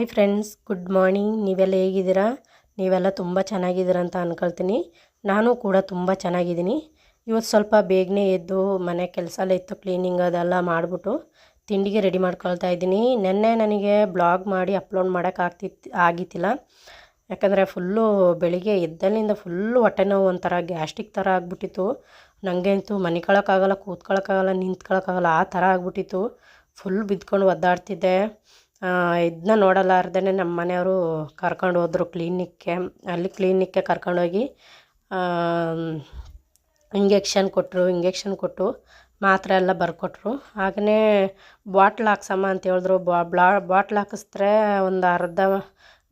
Hi friends, good morning. ನೀವೆಲ್ಲ ಹೇಗಿದ್ದೀರಾ? ನೀವೆಲ್ಲ ತುಂಬ ಚೆನ್ನಾಗಿದ್ದೀರಾ ಅಂತ ಅಂದ್ಕೊಳ್ತೀನಿ ನಾನು ಕೂಡ ತುಂಬ ಚೆನ್ನಾಗಿದ್ದೀನಿ. ಇವತ್ತು ಸ್ವಲ್ಪ ಬೇಗನೆ ಎದ್ದು ಮನೆ ಕೆಲಸ ಎಲ್ಲ ಇತ್ತು, ಕ್ಲೀನಿಂಗ್ ಅದೆಲ್ಲ ಮಾಡಿಬಿಟ್ಟು ತಿಂಡಿಗೆ ರೆಡಿ ಮಾಡ್ಕೊಳ್ತಾ ಇದ್ದೀನಿ. ನಿನ್ನೆ ನನಗೆ ಬ್ಲಾಗ್ ಮಾಡಿ ಅಪ್ಲೋಡ್ ಮಾಡೋಕೆ ಆಗ್ತಿತ್ತು ಆಗಿತ್ತಿಲ್ಲ. ಯಾಕಂದರೆ ಫುಲ್ಲು ಬೆಳಿಗ್ಗೆ ಎದ್ದಲ್ಲಿಂದ ಫುಲ್ಲು ಹೊಟ್ಟೆ ನೋವು ಒಂಥರ ಗ್ಯಾಸ್ಟಿಕ್ ಥರ ಆಗಿಬಿಟ್ಟಿತ್ತು. ನನಗೆ ಅಂತೂ ಮನಿಕೊಳಕ್ಕಾಗಲ್ಲ ಕೂತ್ಕೊಳ್ಳೋಕ್ಕಾಗಲ್ಲ ನಿಂತ್ಕೊಳ್ಳೋಕ್ಕಾಗಲ್ಲ ಆ ಥರ ಆಗಿಬಿಟ್ಟಿತ್ತು. ಫುಲ್ ಬಿದ್ಕೊಂಡು ಒದ್ದಾಡ್ತಿದ್ದೆ. ಇದನ್ನ ನೋಡಲಾರ್ದೇ ನಮ್ಮ ಮನೆಯವರು ಕರ್ಕೊಂಡು ಹೋದರು ಕ್ಲೀನಿಕ್ಗೆ. ಅಲ್ಲಿ ಕ್ಲೀನಿಕ್ಗೆ ಕರ್ಕೊಂಡೋಗಿ ಇಂಜೆಕ್ಷನ್ ಕೊಟ್ಟರು ಇಂಜೆಕ್ಷನ್ ಕೊಟ್ಟು ಮಾತ್ರೆ ಎಲ್ಲ ಬರ್ಕೊಟ್ರು. ಹಾಗೆಯೇ ಬಾಟ್ಲ್ ಹಾಕ್ಸಮ್ಮ ಅಂತ ಹೇಳಿದ್ರು. ಬಾಟ್ಲ್ ಹಾಕಿಸಿದ್ರೆ ಒಂದು ಅರ್ಧ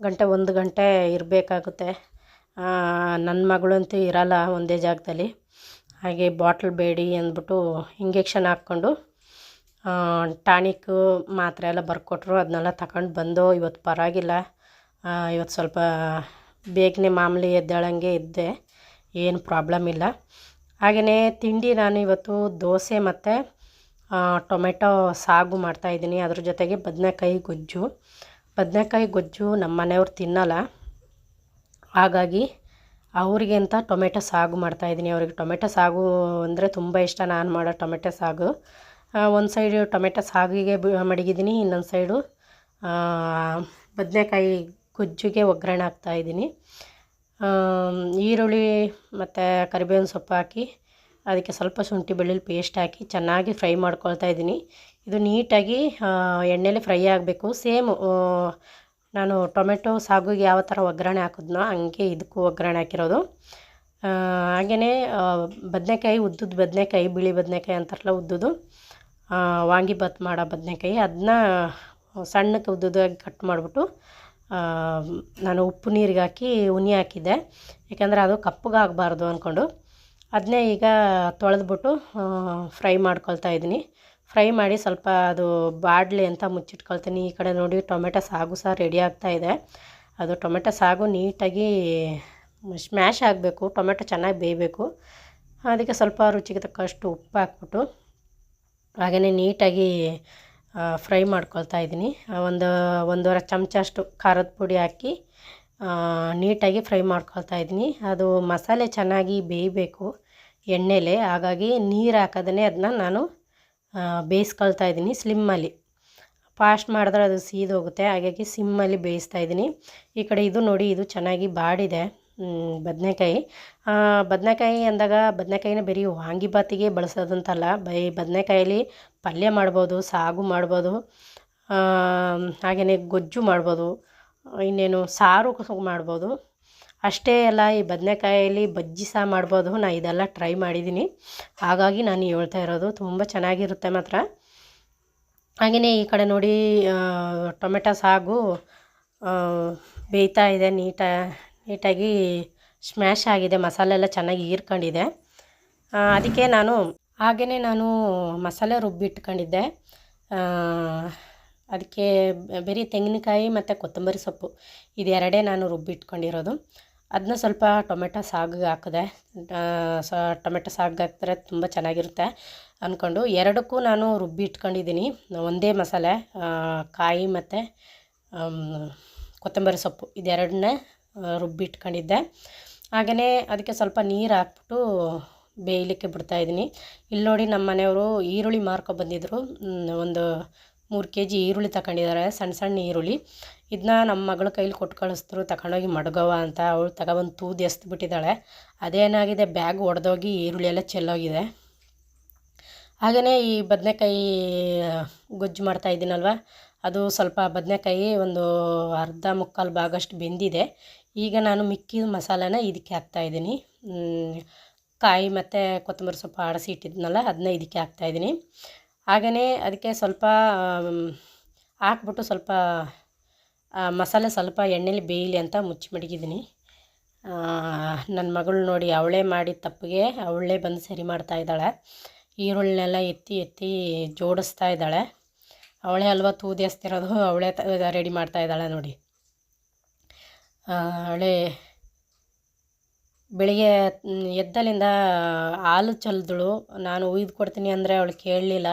ಗಂಟೆ, ಒಂದು ಗಂಟೆ ಇರಬೇಕಾಗುತ್ತೆ. ನನ್ನ ಮಗಳಂತೂ ಇರಲ್ಲ ಒಂದೇ ಜಾಗದಲ್ಲಿ. ಹಾಗೆ ಬಾಟ್ಲ್ ಬೇಡಿ ಅಂದ್ಬಿಟ್ಟು ಇಂಜೆಕ್ಷನ್ ಹಾಕ್ಕೊಂಡು ಟಾನಿಕ್ಕು ಮಾತ್ರೆ ಎಲ್ಲ ಬರ್ಕೊಟ್ರು ಅದನ್ನೆಲ್ಲ ತಗೊಂಡು ಬಂದು ಇವತ್ತು ಪರವಾಗಿಲ್ಲ. ಇವತ್ತು ಸ್ವಲ್ಪ ಬೇಗನೆ ಮಾಮೂಲಿ ಎದ್ದೇಳಂಗೆ ಇದ್ದೆ, ಏನು ಪ್ರಾಬ್ಲಮ್ ಇಲ್ಲ. ಹಾಗೆಯೇ ತಿಂಡಿ ನಾನು ಇವತ್ತು ದೋಸೆ ಮತ್ತು ಟೊಮೆಟೊ ಸಾಗು ಮಾಡ್ತಾಯಿದ್ದೀನಿ ಅದ್ರ ಜೊತೆಗೆ ಬದನೆಕಾಯಿ ಗೊಜ್ಜು. ಬದನೆಕಾಯಿ ಗೊಜ್ಜು ನಮ್ಮ ಮನೆಯವ್ರು ತಿನ್ನಲ್ಲ. ಹಾಗಾಗಿ ಅವ್ರಿಗೆ ಅಂತ ಟೊಮೆಟೊ ಸಾಗು ಮಾಡ್ತಾಯಿದ್ದೀನಿ ಅವ್ರಿಗೆ ಟೊಮೆಟೊ ಸಾಗು ಅಂದರೆ ತುಂಬ ಇಷ್ಟ. ನಾನು ಮಾಡೋ ಟೊಮೆಟೊ ಸಾಗು ಒಂದು ಸೈಡು ಟೊಮೆಟೊ ಸಾಗಿಗೆ ಮಡಗಿದ್ದೀನಿ ಇನ್ನೊಂದು ಸೈಡು ಬದನೆಕಾಯಿ ಗೊಜ್ಜಿಗೆ ಒಗ್ಗರಣೆ ಹಾಕ್ತಾಯಿದ್ದೀನಿ ಈರುಳ್ಳಿ ಮತ್ತು ಕರಿಬೇವಿನ ಸೊಪ್ಪು ಹಾಕಿ, ಅದಕ್ಕೆ ಸ್ವಲ್ಪ ಶುಂಠಿ ಬೆಳ್ಳುಳ್ಳಿ ಪೇಸ್ಟ್ ಹಾಕಿ ಚೆನ್ನಾಗಿ ಫ್ರೈ ಮಾಡ್ಕೊಳ್ತಾ ಇದ್ದೀನಿ ಇದು ನೀಟಾಗಿ ಎಣ್ಣೆಲಿ ಫ್ರೈ ಆಗಬೇಕು. ಸೇಮ್ ನಾನು ಟೊಮೆಟೊ ಸಾಗುಗೆ ಯಾವ ಥರ ಒಗ್ಗರಣೆ ಹಾಕಿದ್ನೋ ಹಂಗೆ ಇದಕ್ಕೂ ಒಗ್ಗರಣೆ ಹಾಕಿರೋದು. ಹಾಗೆಯೇ ಬದನೆಕಾಯಿ ಉದ್ದದ ಬದನೆಕಾಯಿ, ಬಿಳಿ ಬದನೆಕಾಯಿ ಅಂತಾರಲ್ಲ ಉದ್ದುದು. ವಾಂಗಿಬಾತ್ ಮಾಡೋ ಬದನೇಕಾಯಿ. ಅದನ್ನ ಸಣ್ಣಕ್ಕೆ ಉದ್ದುದಾಗಿ ಕಟ್ ಮಾಡಿಬಿಟ್ಟು ನಾನು ಉಪ್ಪು ನೀರಿಗೆ ಹಾಕಿ ಉನಿ ಹಾಕಿದ್ದೆ. ಯಾಕಂದರೆ ಅದು ಕಪ್ಪಗಾಗಬಾರ್ದು ಅಂದ್ಕೊಂಡು ಅದನ್ನೇ ಈಗ ತೊಳೆದ್ಬಿಟ್ಟು ಫ್ರೈ ಮಾಡ್ಕೊಳ್ತಾ ಇದ್ದೀನಿ. ಫ್ರೈ ಮಾಡಿ ಸ್ವಲ್ಪ ಅದು ಬಾಡಲಿ ಅಂತ ಮುಚ್ಚಿಟ್ಕೊಳ್ತೀನಿ. ಈ ಕಡೆ ನೋಡಿ, ಟೊಮೆಟೊ ಸಾಗು ಸಹ ರೆಡಿ ಇದೆ. ಅದು ಟೊಮೆಟೊ ಸಾಗು ನೀಟಾಗಿ ಸ್ಮ್ಯಾಶ್ ಆಗಬೇಕು. ಟೊಮೆಟೊ ಚೆನ್ನಾಗಿ ಬೇಯಬೇಕು. ಅದಕ್ಕೆ ಸ್ವಲ್ಪ ರುಚಿಗೆ ತಕ್ಕಷ್ಟು ಉಪ್ಪು ಹಾಕ್ಬಿಟ್ಟು ಹಾಗೆಯೇ ನೀಟಾಗಿ ಫ್ರೈ ಮಾಡ್ಕೊಳ್ತಾ ಇದ್ದೀನಿ. ಒಂದು, ಒಂದೂವರೆ ಚಮಚ ಅಷ್ಟು ಖಾರದ ಪುಡಿ ಹಾಕಿ ನೀಟಾಗಿ ಫ್ರೈ ಮಾಡ್ಕೊಳ್ತಾ ಇದ್ದೀನಿ. ಅದು ಮಸಾಲೆ ಚೆನ್ನಾಗಿ ಬೇಯಬೇಕು ಎಣ್ಣೆಲೆ. ಹಾಗಾಗಿ ನೀರು ಹಾಕೋದನ್ನೇ ಅದನ್ನ ನಾನು ಬೇಯಿಸ್ಕೊಳ್ತಾ ಇದ್ದೀನಿ ಸ್ಲಿಮ್ಮಲ್ಲಿ. ಫಾಸ್ಟ್ ಮಾಡಿದ್ರೆ ಅದು ಸೀದೋಗುತ್ತೆ. ಹಾಗಾಗಿ ಸಿಮ್ಮಲ್ಲಿ ಬೇಯಿಸ್ತಾ ಇದ್ದೀನಿ. ಈ ಕಡೆ ಇದು ನೋಡಿ, ಇದು ಚೆನ್ನಾಗಿ ಬಾಡಿದೆ. ಬದನೆಕಾಯಿ. ಬದನೆಕಾಯಿ ಅಂದಾಗ ಬದನೆಕಾಯಿನ ಬರೀ ವಾಂಗಿಬಾತಿಗೆ ಬಳಸೋದಂತಲ್ಲ ಬೈ ಬದನೆಕಾಯಲ್ಲಿ ಪಲ್ಯ ಮಾಡ್ಬೋದು, ಸಾಗು ಮಾಡ್ಬೋದು ಹಾಗೆಯೇ ಗೊಜ್ಜು ಮಾಡ್ಬೋದು, ಇನ್ನೇನು ಸಾರು ಮಾಡ್ಬೋದು. ಅಷ್ಟೇ ಅಲ್ಲ, ಈ ಬದನೆಕಾಯಲ್ಲಿ ಬಜ್ಜಿ ಸಹ ಮಾಡ್ಬೋದು. ನಾನು ಇದೆಲ್ಲ ಟ್ರೈ ಮಾಡಿದ್ದೀನಿ. ಹಾಗಾಗಿ ನಾನು ಹೇಳ್ತಾ ಇರೋದು ತುಂಬ ಚೆನ್ನಾಗಿರುತ್ತೆ ಮಾತ್ರ. ಹಾಗೆಯೇ ಈ ಕಡೆ ನೋಡಿ ಟೊಮೆಟೊ ಸಾಗು ಬೇಯ್ತಾ ಇದೆ ನೀಟ ನೀಟಾಗಿ ಸ್ಮ್ಯಾಶ್ ಆಗಿದೆ, ಮಸಾಲೆ ಎಲ್ಲ ಚೆನ್ನಾಗಿ ಹೀರ್ಕೊಂಡಿದೆ. ಅದಕ್ಕೆ ನಾನು ಹಾಗೇ ನಾನು ಮಸಾಲೆ ರುಬ್ಬಿಟ್ಕೊಂಡಿದ್ದೆ ಅದಕ್ಕೆ ಬರೀ ತೆಂಗಿನಕಾಯಿ ಮತ್ತು ಕೊತ್ತಂಬರಿ ಸೊಪ್ಪು ಇದೆರಡೇ ನಾನು ರುಬ್ಬಿಟ್ಕೊಂಡಿರೋದು ಅದನ್ನ ಸ್ವಲ್ಪ ಟೊಮೆಟೊ ಸಾಗಿಗೆ ಹಾಕಿದೆ. ಸ, ಟೊಮೆಟೊ ಸಾಗು ಹಾಕಿದ್ರೆ ತುಂಬ ಚೆನ್ನಾಗಿರುತ್ತೆ ಅಂದ್ಕೊಂಡು ಎರಡಕ್ಕೂ ನಾನು ರುಬ್ಬಿ ಇಟ್ಕೊಂಡಿದ್ದೀನಿ. ಒಂದೇ ಮಸಾಲೆ ಕಾಯಿ ಮತ್ತು ಕೊತ್ತಂಬರಿ ಸೊಪ್ಪು. ಇದೆರಡನ್ನೇ ರುಬ್ಬಿ ಇಟ್ಕೊಂಡಿದ್ದೆ ಹಾಗೆಯೇ ಅದಕ್ಕೆ ಸ್ವಲ್ಪ ನೀರು ಹಾಕ್ಬಿಟ್ಟು ಬೇಯಲಿಕ್ಕೆ ಬಿಡ್ತಾಯಿದ್ದೀನಿ ಇಲ್ಲಿ ನೋಡಿ ನಮ್ಮ ಮನೆಯವರು ಈರುಳ್ಳಿ ಮಾರ್ಕೊ ಬಂದಿದ್ದರು ಒಂದು ಮೂರು ಕೆ ಜಿ ಈರುಳ್ಳಿ ತಗೊಂಡಿದ್ದಾರೆ ಸಣ್ಣ ಸಣ್ಣ ಈರುಳ್ಳಿ. ಇದನ್ನ ನಮ್ಮ ಮಗಳ ಕೈಲಿ ಕೊಟ್ಟು ಕಳಿಸಿದ್ರು ತಗೊಂಡೋಗಿ ಮಡಗವ ಅಂತ ಅವಳು ತಗೊಬಂದು ತೂದು ಬಿಟ್ಟಿದ್ದಾಳೆ ಅದೇನಾಗಿದೆ, ಬ್ಯಾಗ್ ಒಡೆದೋಗಿ ಈರುಳ್ಳಿ ಎಲ್ಲ ಚೆಲ್ಲೋಗಿದೆ. ಹಾಗೆಯೇ ಈ ಬದನೆಕಾಯಿ ಗೊಜ್ಜು ಮಾಡ್ತಾ ಇದ್ದೀನಲ್ವ ಅದು ಸ್ವಲ್ಪ ಬದನೆಕಾಯಿ ಒಂದು ಅರ್ಧ ಮುಕ್ಕಾಲು ಭಾಗಷ್ಟು ಬೆಂದಿದೆ. ಈಗ ನಾನು ಮಿಕ್ಕಿದ ಮಸಾಲೆನ ಇದಕ್ಕೆ ಹಾಕ್ತಾಯಿದ್ದೀನಿ ಕಾಯಿ ಮತ್ತು ಕೊತ್ತಂಬರಿ ಸೊಪ್ಪು ಆಡಿಸಿ ಇಟ್ಟಿದ್ನಲ್ಲ ಅದನ್ನ ಇದಕ್ಕೆ ಹಾಕ್ತಾಯಿದ್ದೀನಿ ಹಾಗೆಯೇ ಅದಕ್ಕೆ ಸ್ವಲ್ಪ ಹಾಕ್ಬಿಟ್ಟು ಸ್ವಲ್ಪ ಮಸಾಲೆ ಸ್ವಲ್ಪ ಎಣ್ಣೆಲಿ ಬೇಯಲಿ ಅಂತ ಮುಚ್ಚಿ ಮಡಗಿದ್ದೀನಿ. ನನ್ನ ಮಗಳು ನೋಡಿ ಅವಳೇ ಮಾಡಿದ ತಪ್ಪಿಗೆ ಅವಳೇ ಬಂದು ಸರಿ ಮಾಡ್ತಾ ಇದ್ದಾಳೆ. ಈರುಳ್ಳಿನೆಲ್ಲ ಎತ್ತಿ ಎತ್ತಿ ಜೋಡಿಸ್ತಾ ಇದ್ದಾಳೆ. ಅವಳೇ ಅಲ್ವಾ ತೂದಿ ಹಸ್ತಿರೋದು ಅವಳೇ ರೆಡಿ ಮಾಡ್ತಾ ಇದ್ದಾಳೆ ನೋಡಿ. ಅವಳೇ ಬೆಳಿಗ್ಗೆ ಎದ್ದಲಿಂದ ಹಾಲು ಚೆಲ್ಲಿದಳು ನಾನು ಉಯ್ದು ಕೊಡ್ತೀನಿ ಅಂದರೆ ಅವಳು ಕೇಳಲಿಲ್ಲ.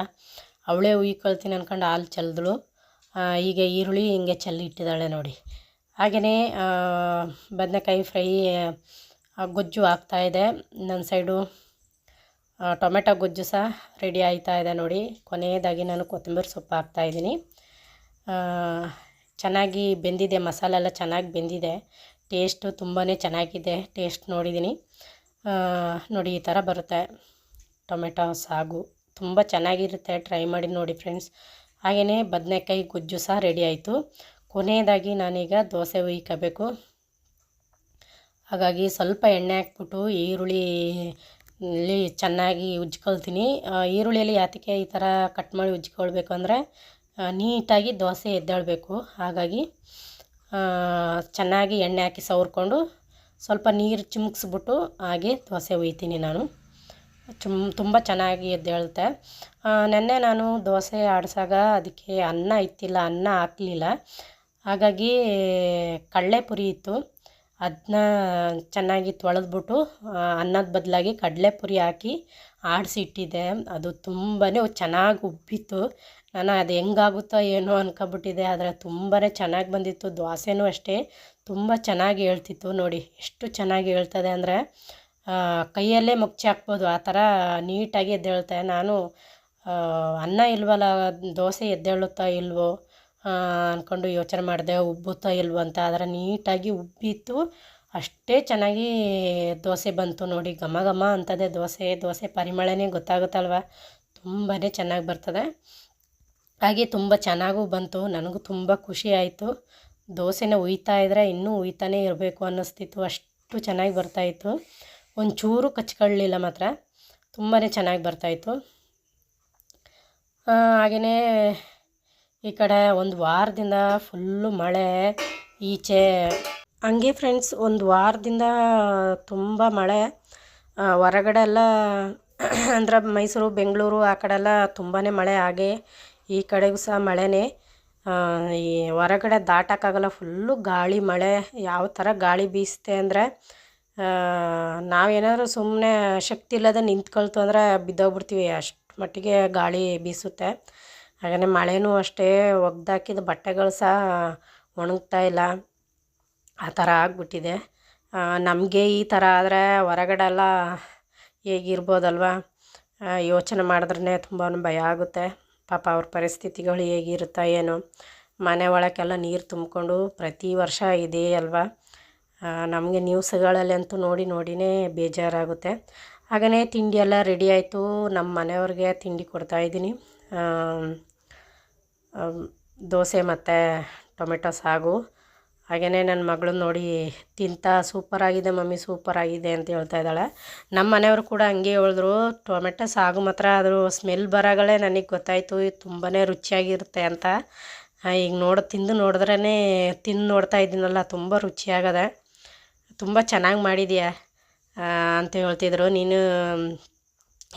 ಅವಳೇ ಉಯ್ಕೊಳ್ತೀನಿ ಅಂದ್ಕೊಂಡು ಹಾಲು ಚೆಲ್ಲಿದಳು ಈಗ ಈರುಳ್ಳಿ ಹಿಂಗೆ ಚೆಲ್ಲಿ ಇಟ್ಟಿದ್ದಾಳೆ ನೋಡಿ. ಹಾಗೆಯೇ ಬದನೆಕಾಯಿ ಫ್ರೈ ಗೊಜ್ಜು ಆಗ್ತಾಯಿದೆ ನನ್ನ ಸೈಡು ಟೊಮೆಟೊ ಗೊಜ್ಜು ಸಹ ರೆಡಿ ಆಯ್ತಾ ಇದೆ ನೋಡಿ. ಕೊನೆಯದಾಗಿ ನಾನು ಕೊತ್ತಂಬರಿ ಸೊಪ್ಪು ಹಾಕ್ತಾಯಿದ್ದೀನಿ ಚೆನ್ನಾಗಿ ಬೆಂದಿದೆ ಮಸಾಲೆ ಎಲ್ಲ ಚೆನ್ನಾಗಿ ಬೆಂದಿದೆ. ಟೇಸ್ಟು ತುಂಬಾ ಚೆನ್ನಾಗಿದೆ. ಟೇಸ್ಟ್ ನೋಡಿದ್ದೀನಿ. ನೋಡಿ, ಈ ಥರ ಬರುತ್ತೆ. ಟೊಮೆಟೊ, ಸಾಗು ತುಂಬ ಚೆನ್ನಾಗಿರುತ್ತೆ. ಟ್ರೈ ಮಾಡಿ ನೋಡಿ ಫ್ರೆಂಡ್ಸ್. ಹಾಗೆಯೇ ಬದನೆಕಾಯಿ ಗೊಜ್ಜು ಸಹ ರೆಡಿ ಆಯಿತು. ಕೊನೆಯದಾಗಿ ನಾನೀಗ ದೋಸೆ ಹುಯ್ಕೋಬೇಕು. ಹಾಗಾಗಿ ಸ್ವಲ್ಪ ಎಣ್ಣೆ ಹಾಕ್ಬಿಟ್ಟು ಈರುಳ್ಳಿ ಚೆನ್ನಾಗಿ ಉಜ್ಕೊಳ್ತೀನಿ. ಈರುಳ್ಳಿಯಲ್ಲಿ ಯಾತಕ್ಕೆ ಈ ಥರ ಕಟ್ ಮಾಡಿ ಉಜ್ಕೊಳ್ಬೇಕು ಅಂದರೆ ನೀಟಾಗಿ ದೋಸೆ ಎದ್ದೇಳಬೇಕು. ಹಾಗಾಗಿ ಚೆನ್ನಾಗಿ ಎಣ್ಣೆ ಹಾಕಿ ಸವರ್ಕೊಂಡು ಸ್ವಲ್ಪ ನೀರು ಚಿಮುಕ್ಸ್ಬಿಟ್ಟು ಹಾಗೆ ದೋಸೆ ಒಯ್ತೀನಿ ನಾನು. ಚುಮ್, ತುಂಬ ಚೆನ್ನಾಗಿ ಎದ್ದೇಳುತ್ತೆ. ನೆನ್ನೆ ನಾನು ದೋಸೆ ಆಡಿಸಾಗ ಅದಕ್ಕೆ ಅನ್ನ ಇತ್ತಿಲ್ಲ, ಅನ್ನ ಹಾಕಲಿಲ್ಲ. ಹಾಗಾಗಿ ಕಡಲೆಪುರಿ ಇತ್ತು. ಅದನ್ನ ಚೆನ್ನಾಗಿ ತೊಳೆದ್ಬಿಟ್ಟು ಅನ್ನದ ಬದಲಾಗಿ ಕಡಲೆಪುರಿ ಹಾಕಿ ಆಡಿಸಿಟ್ಟಿದ್ದೆ. ಅದು ತುಂಬಾ ಚೆನ್ನಾಗಿ ಉಬ್ಬಿತ್ತು. ನಾನು ಅದು ಹೆಂಗಾಗುತ್ತೋ ಏನೋ ಅನ್ಕೊಂಬಿಟ್ಟಿದೆ. ಆದರೆ ತುಂಬಾ ಚೆನ್ನಾಗಿ ಬಂದಿತ್ತು. ದ್ವಾಸೆನೂ ಅಷ್ಟೇ ತುಂಬ ಚೆನ್ನಾಗಿ ಹೇಳ್ತಿತ್ತು ನೋಡಿ. ಎಷ್ಟು ಚೆನ್ನಾಗಿ ಹೇಳ್ತದೆ ಅಂದರೆ ಕೈಯಲ್ಲೇ ಮುಚ್ಚಿ ಹಾಕ್ಬೋದು. ಆ ಥರ ನೀಟಾಗಿ ಎದ್ದೇಳ್ತೆ ನಾನು ಅನ್ನ ಇಲ್ವಲ್ಲ, ದೋಸೆ ಎದ್ದೇಳುತ್ತಾ ಇಲ್ವೋ ಅಂದ್ಕೊಂಡು ಯೋಚನೆ ಮಾಡಿದೆ. ಉಬ್ಬುತ್ತಾ ಇಲ್ವೋ ಅಂತ. ಆದರೆ ನೀಟಾಗಿ ಉಬ್ಬಿತ್ತು. ಅಷ್ಟೇ ಚೆನ್ನಾಗಿ ದೋಸೆ ಬಂತು ನೋಡಿ. ಘಮ ಘಮ ಅಂತದೆ ದೋಸೆ. ದೋಸೆ ಪರಿಮಳನೇ ಗೊತ್ತಾಗುತ್ತಲ್ವ? ತುಂಬಾ ಚೆನ್ನಾಗಿ ಬರ್ತದೆ. ಹಾಗೆ ತುಂಬ ಚೆನ್ನಾಗೂ ಬಂತು. ನನಗೂ ತುಂಬ ಖುಷಿ ಆಯಿತು. ದೋಸೆನ ಉಯ್ತಾ ಇದ್ದರೆ ಇನ್ನೂ ಉಯ್ತಾನೇ ಇರಬೇಕು ಅನ್ನಿಸ್ತಿತ್ತು. ಅಷ್ಟು ಚೆನ್ನಾಗಿ ಬರ್ತಾಯಿತ್ತು ಒಂಚೂರು ಕಚ್ಕೊಳ್ಳಿಲ್ಲ ಮಾತ್ರ. ತುಂಬಾ ಚೆನ್ನಾಗಿ ಬರ್ತಾಯಿತ್ತು ಹಾಗೆಯೇ ಈ ಕಡೆ ಒಂದು ವಾರದಿಂದ ಫುಲ್ಲು ಮಳೆ, ಈಚೆ. ಹಂಗೆ ಫ್ರೆಂಡ್ಸ್, ಒಂದು ವಾರದಿಂದ ತುಂಬ ಮಳೆ. ಹೊರಗಡೆ ಎಲ್ಲ, ಅಂದ್ರೆ ಮೈಸೂರು, ಬೆಂಗಳೂರು ಆ ಕಡೆ ಎಲ್ಲ ತುಂಬಾ ಮಳೆ ಹಾಗೆ. ಈ ಕಡೆಗೂ ಸಹ ಮಳೆನೇ. ಈ ಹೊರಗಡೆ ದಾಟಕ್ಕಾಗಲ್ಲ ಫುಲ್ಲು ಗಾಳಿ ಮಳೆ. ಯಾವ ಥರ ಗಾಳಿ ಬೀಸುತ್ತೆ ಅಂದರೆ ನಾವೇನಾದರೂ ಸುಮ್ಮನೆ ಶಕ್ತಿ ಇಲ್ಲದೆ ನಿಂತ್ಕೊಳ್ತು ಅಂದರೆ ಬಿದ್ದೋಗ್ಬಿಡ್ತೀವಿ, ಅಷ್ಟು ಮಟ್ಟಿಗೆ ಗಾಳಿ ಬೀಸುತ್ತೆ. ಹಾಗೆಯೇ ಮಳೆನೂ ಅಷ್ಟೇ ಒಗ್ದಾಕಿದ ಬಟ್ಟೆಗಳು ಸಹ ಒಣಗ್ತಾ ಇಲ್ಲ. ಆ ಥರ ಆಗಿಬಿಟ್ಟಿದೆ. ನಮಗೆ ಈ ಥರ ಆದರೆ ಹೊರಗಡೆ ಎಲ್ಲ ಹೇಗಿರ್ಬೋದಲ್ವ? ಯೋಚನೆ ಮಾಡಿದ್ರೆ ತುಂಬಾ ಭಯ ಆಗುತ್ತೆ. ಪಾಪ ಅವ್ರ ಪರಿಸ್ಥಿತಿಗಳು ಹೇಗಿರುತ್ತಾ ಏನೋ. ಮನೆ ಒಳಕ್ಕೆಲ್ಲ ನೀರು ತುಂಬಿಕೊಂಡು ಪ್ರತಿ ವರ್ಷ ಇದೆ ಅಲ್ವಾ? ನಮಗೆ ನ್ಯೂಸ್ಗಳಲ್ಲಿ ಅಂತೂ ನೋಡಿ ನೋಡಿನೇ ಬೇಜಾರಾಗುತ್ತೆ. ಹಾಗೆಯೇ ತಿಂಡಿ ಎಲ್ಲ ರೆಡಿ ಆಯಿತು. ನಮ್ಮ ಮನೆಯವ್ರಿಗೆ ತಿಂಡಿ ಕೊಡ್ತಾಯಿದ್ದೀನಿ ದೋಸೆ ಮತ್ತು ಟೊಮೆಟೊ ಸಾಗು. ಹಾಗೆಯೇ ನನ್ನ ಮಗಳು ನೋಡಿ, ತಿಂತ ಸೂಪರಾಗಿದೆ ಮಮ್ಮಿ, ಸೂಪರಾಗಿದೆ ಅಂತ ಹೇಳ್ತಾ ಇದ್ದಾಳೆ. ನಮ್ಮ ಮನೆಯವರು ಕೂಡ ಹಂಗೆ ಹೇಳಿದ್ರು, ಟೊಮೆಟೊ ಸಾಗು ಮಾತ್ರ ಅದ್ರ ಸ್ಮೆಲ್ ಬರಗಳೇ ನನಗೆ ಗೊತ್ತಾಯಿತು ತುಂಬಾ ರುಚಿಯಾಗಿರುತ್ತೆ ಅಂತ. ಈಗ ನೋಡಿ, ತಿಂದು ನೋಡಿದ್ರೇ ತಿಂದು ನೋಡ್ತಾ ಇದ್ದೀನಲ್ಲ, ತುಂಬ ರುಚಿಯಾಗದೆ. ತುಂಬ ಚೆನ್ನಾಗಿ ಮಾಡಿದೀಯ ಅಂತ ಹೇಳ್ತಿದ್ರು. ನೀನು,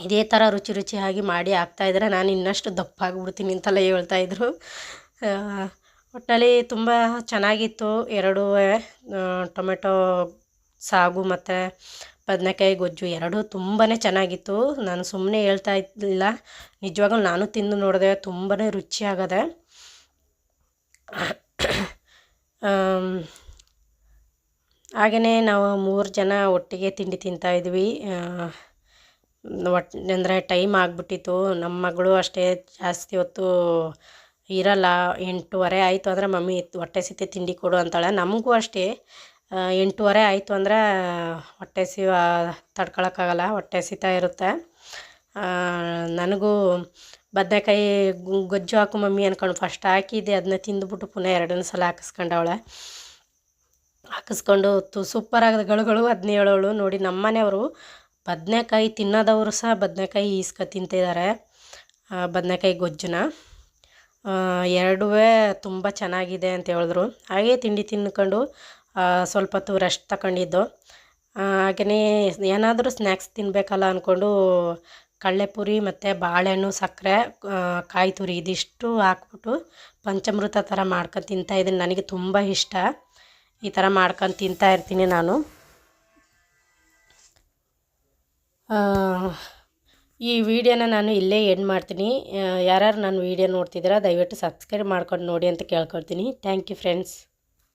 ಇದೇ ಥರ ರುಚಿ ರುಚಿಯಾಗಿ ಮಾಡಿ ಹಾಕ್ತಾಯಿದ್ರೆ ನಾನು ಇನ್ನಷ್ಟು ದಪ್ಪ ಆಗಿಬಿಡ್ತೀನಿ ಅಂತೆಲ್ಲ ಹೇಳ್ತಾಯಿದ್ರು ಒಟ್ಟಿನಲ್ಲಿ ತುಂಬ ಚೆನ್ನಾಗಿತ್ತು. ಎರಡೂ ಟೊಮೆಟೊ ಸಾಗು ಮತ್ತು ಬದನೆಕಾಯಿ ಗೊಜ್ಜು ಎರಡೂ ತುಂಬಾ ಚೆನ್ನಾಗಿತ್ತು. ನಾನು ಸುಮ್ಮನೆ ಹೇಳ್ತಾ ಇದ್ದಿಲ್ಲ. ನಿಜವಾಗ್ಲೂ ನಾನು ತಿಂದು ನೋಡಿದೆ ತುಂಬಾ ರುಚಿಯಾಗದೆ. ಹಾಗೆಯೇ ನಾವು ಮೂರು ಜನ ಒಟ್ಟಿಗೆ ತಿಂಡಿ ತಿಂತಾಯಿದ್ವಿ ಒಟ್ಟು ಅಂದರೆ ಟೈಮ್ ಆಗಿಬಿಟ್ಟಿತ್ತು. ನಮ್ಮ ಮಗಳು ಅಷ್ಟೇ ಜಾಸ್ತಿ ಹೊತ್ತು ಇರಲ್ಲ, ಎಂಟೂವರೆ ಆಯಿತು ಅಂದ್ರೆ ಮಮ್ಮಿ ಹೊಟ್ಟೆ ಸಿತ್ತೆ ತಿಂಡಿ ಕೊಡು ಅಂತಾಳೆ. ನಮಗೂ ಅಷ್ಟೇ. ಎಂಟೂವರೆ ಆಯಿತು ಅಂದ್ರೆ ಹೊಟ್ಟೆ ಸಿವ ತಡ್ಕೊಳಕ್ಕಾಗಲ್ಲ, ಹೊಟ್ಟೆ ಸಿತಾ ಇರುತ್ತೆ. ನನಗೂ ಬದನೆಕಾಯಿ ಗೊಜ್ಜು ಹಾಕು ಮಮ್ಮಿ ಅನ್ಕೊಂಡು ಫಸ್ಟ್ ಹಾಕಿದ್ದೆ. ಅದನ್ನ ತಿಂದುಬಿಟ್ಟು ಪುನಃ ಎರಡನೇ ಸಲ ಹಾಕಿಸ್ಕೊಂಡವಳೆ ಹಾಕಿಸ್ಕೊಂಡು ತು ಸೂಪರ್ಗಳು ಅದನ್ನ ಹೇಳೋಳು. ನೋಡಿ, ನಮ್ಮ ಮನೆಯವರು ಬದನೆಕಾಯಿ ತಿನ್ನೋದವರು ಸಹ ಬದನೆಕಾಯಿ ಈಸ್ಕೊ ತಿಂತಿದ್ದಾರೆ. ಬದನೆಕಾಯಿ ಗೊಜ್ಜನ್ನ ಎರಡೂ ತುಂಬ ಚೆನ್ನಾಗಿದೆ ಅಂತ ಹೇಳಿದ್ರು. ಹಾಗೆ ತಿಂಡಿ ತಿನ್ಕೊಂಡು ಸ್ವಲ್ಪ ಹೊತ್ತು ರೆಸ್ಟ್ ತಗೊಂಡಿದ್ದು ಹಾಗೆಯೇ ಏನಾದರೂ ಸ್ನ್ಯಾಕ್ಸ್ ತಿನ್ನಬೇಕಲ್ಲ ಅಂದ್ಕೊಂಡು ಕಡಲೆಪುರಿ ಮತ್ತು ಬಾಳೆಹಣ್ಣು, ಸಕ್ಕರೆ ಕಾಯಿ ತುರಿ ಇದಿಷ್ಟು ಹಾಕ್ಬಿಟ್ಟು ಪಂಚಮೃತ ಥರ ಮಾಡ್ಕೊಂಡು ತಿಂತಾಯಿದ್ದೀನಿ ನನಗೆ ತುಂಬ ಇಷ್ಟ. ಈ ಥರ ಮಾಡ್ಕೊಂಡು ತಿಂತಾ ಇರ್ತೀನಿ ನಾನು. ಈ ವಿಡಿಯೋನ ನಾನು ಇಲ್ಲೇ ಎಂಡ್ ಮಾಡ್ತೀನಿ. ಯಾರು ನಾನು ವಿಡಿಯೋ ನೋಡ್ತಿದ್ದೀರಾ, ದಯವಿಟ್ಟು ಸಬ್ಸ್ಕ್ರೈಬ್ ಮಾಡ್ಕೊಂಡು ನೋಡಿ ಅಂತ ಕೇಳ್ಕೊಳ್ತೀನಿ. Thank you friends